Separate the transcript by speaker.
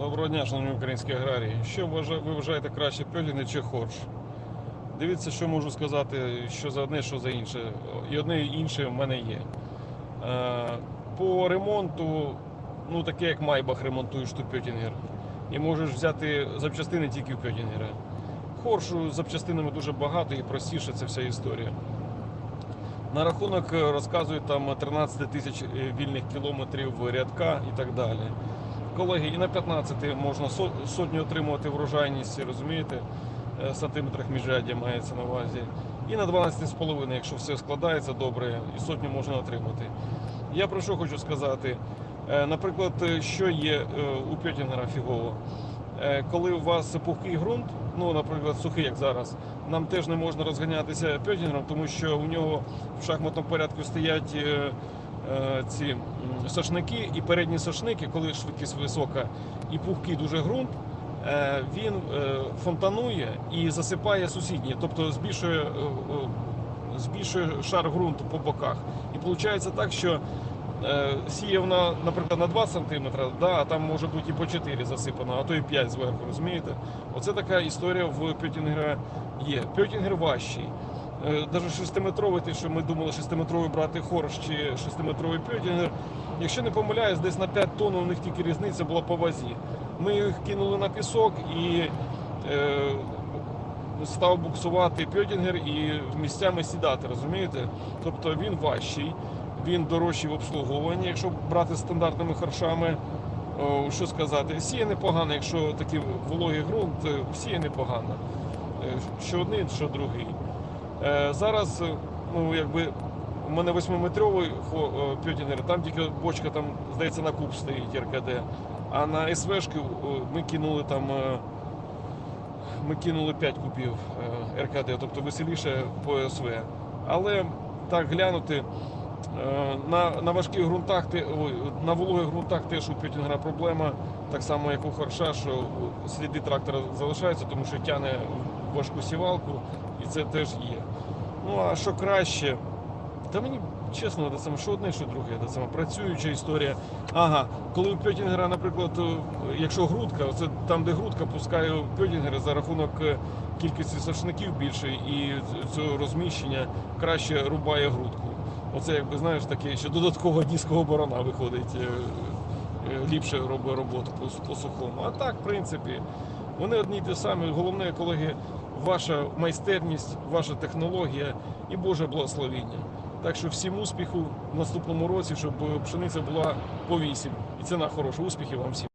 Speaker 1: Доброго дня, шановні українські аграрії. Що ви вважаєте краще пьотіни чи хорш? Дивіться, що можу сказати, що за одне, що за інше. І одне і інше в мене є. Е, По ремонту, ну таке як Майбах ремонтуєш то пьотінгер. І можеш взяти запчастини тільки в пьотінгера. Хоршу з запчастинами дуже багато і простіше це вся історія. На рахунок е, розказують там 13 тисяч е, вільних кілометрів рядка і так далі. Колеги, і на 15 можна со- сотню отримувати врожайність, розумієте, Е, сантиметрах міжряддя мається на увазі. І на 12,5, якщо все складається добре, і сотню можна отримати. Я про що хочу сказати. Е, Наприклад, е, що є у Пьотінгера фігово. Коли у вас пухкий ґрунт, ну, наприклад, сухий, як зараз, нам теж не можна розганятися Пьотінгером, тому що у нього в шахматному порядку стоять ці сошники, і передні сошники, коли швидкість висока і пухкий дуже ґрунт, е, він е, фонтанує і засипає сусідні, тобто збільшує, е, е, збільшує шар ґрунту по боках. І виходить так, що е, сіяв на, наприклад, на 2 см, да, а там може бути і по 4 засипано, а то і 5 зверху, розумієте? Оце така історія в Пьотінгера є. Пьотінгер важчий. Навіть шестиметровий, те, що ми думали, шестиметровий брати хорш чи шестиметровий пьотінгер. Якщо не помиляюсь, десь на 5 тонн у них тільки різниця була по вазі. Ми їх кинули на пісок і е, став буксувати пьотінгер і місцями сідати, розумієте? Тобто він важчий, він дорожчий в обслуговуванні, якщо брати стандартними харшами. О, що сказати, сіє непогано, якщо такий вологий ґрунт, е, сіє непогано. Е, Що один, що другий. Е, Зараз, е, ну якби у мене восьмиметровий е, там тільки бочка там, здається, на куб стоїть РКД. А на СВшки ми кинули там. Ми кинули 5 кубів РКД, тобто веселіше по СВ. Але так глянути, на, на важких ґрунтах, на вологих ґрунтах теж у п'ятінгра проблема, так само як у Хорша, що сліди трактора залишаються, тому що тягне в важку сівалку, і це теж є. Ну а що краще? Та мені чесно, те саме, що одне, що друге, те саме, працююча історія. Ага, коли у Пьотінгера, наприклад, е, якщо грудка, оце там, де грудка, пускаю Пьотінгера за рахунок е, кількості сошників більше і цього розміщення краще рубає грудку. Оце, якби знаєш, таке, що додатково дійського барана виходить, е, ліпше робить роботу по сухому. А так, в принципі, вони одні й ті самі. Головне, колеги, ваша майстерність, ваша технологія і Боже благословіння. Так що всім успіху в наступному році, щоб пшениця була по 8. І ціна хороша. Успіхів вам всім.